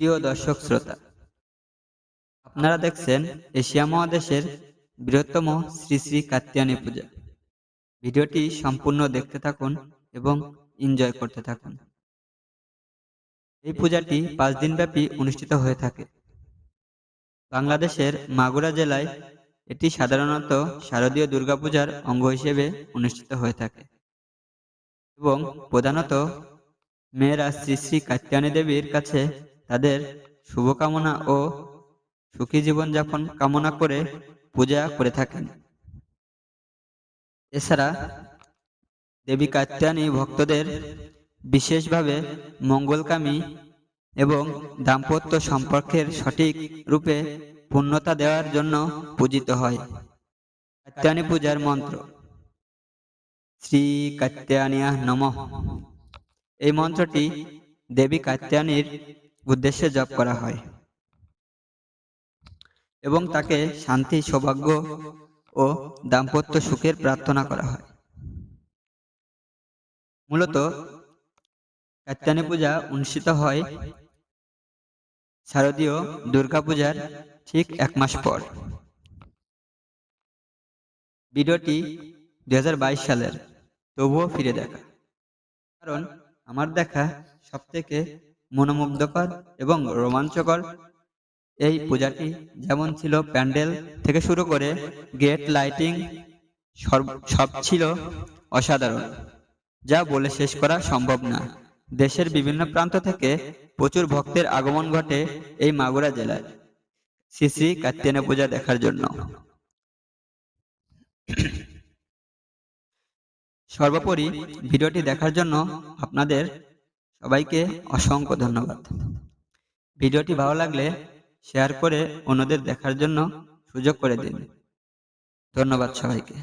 প্রিয় দর্শক শ্রোতা, আপনারা দেখছেন এশিয়া মহাদেশের বৃহত্তম শ্রী শ্রী কাত্যায়নী পূজা। ভিডিওটি সম্পূর্ণ দেখতে থাকুন এবং এনজয় করতে থাকুন। এই পূজাটি পাঁচ দিনব্যাপী অনুষ্ঠিত হয়ে থাকে। বাংলাদেশের মাগুরা জেলায় এটি সাধারণত শারদীয় দুর্গাপূজার অঙ্গ হিসেবে অনুষ্ঠিত হয়ে থাকে এবং প্রধানত মেয়েরা শ্রী শ্রী কাত্যায়নী দেবীর কাছে তাদের শুভকামনা ও সুখী জীবনযাপন কামনা করে পূজা করে থাকেন। এছাড়া দেবী কাত্যায়নী ভক্তদের বিশেষভাবে মঙ্গলকামী এবং দাম্পত্য সম্পর্কের সঠিক রূপে পূর্ণতা দেওয়ার জন্য পূজিত হয়। কাত্যায়নী পূজার মন্ত্র। শ্রী কাত্যায়নিয়া নমঃ। এই মন্ত্রটি দেবী কাত্যায়নীর উদ্দেশ্যে জপ করা হয়। এবং তাকে শান্তি, সৌভাগ্য ও দাম্পত্য সুখের প্রার্থনা করা হয়। মূলত কাত্যায়নী পূজা অনুষ্ঠিত হয় শারদীয় দুর্গাপূজার ঠিক এক মাস পর। ভিডিওটি দুই সালের। তবুও ফিরে দেখা। কারণ আমার দেখা সব থেকে মনোমুগ্ধকর এবং রোমাঞ্চকর। এই পূজাটি যেমন ছিল প্যান্ডেল থেকে শুরু করে গেট লাইটিং সব ছিল অসাধারণ, যা বলে শেষ করা সম্ভব না। দেশের বিভিন্ন প্রান্ত থেকে প্রচুর ভক্তের আগমন ঘটে এই মাগুরা জেলায়। শ্রী শ্রী কাত্যায়নী পূজা দেখার জন্য। সর্বোপরি ভিডিওটি দেখার জন্য আপনাদের সবাইকে অসংখ্য ধন্যবাদ। ভিডিওটি ভালো লাগলে শেয়ার করে অন্যদের দেখার জন্য সুযোগ করে দিন। ধন্যবাদ সবাইকে।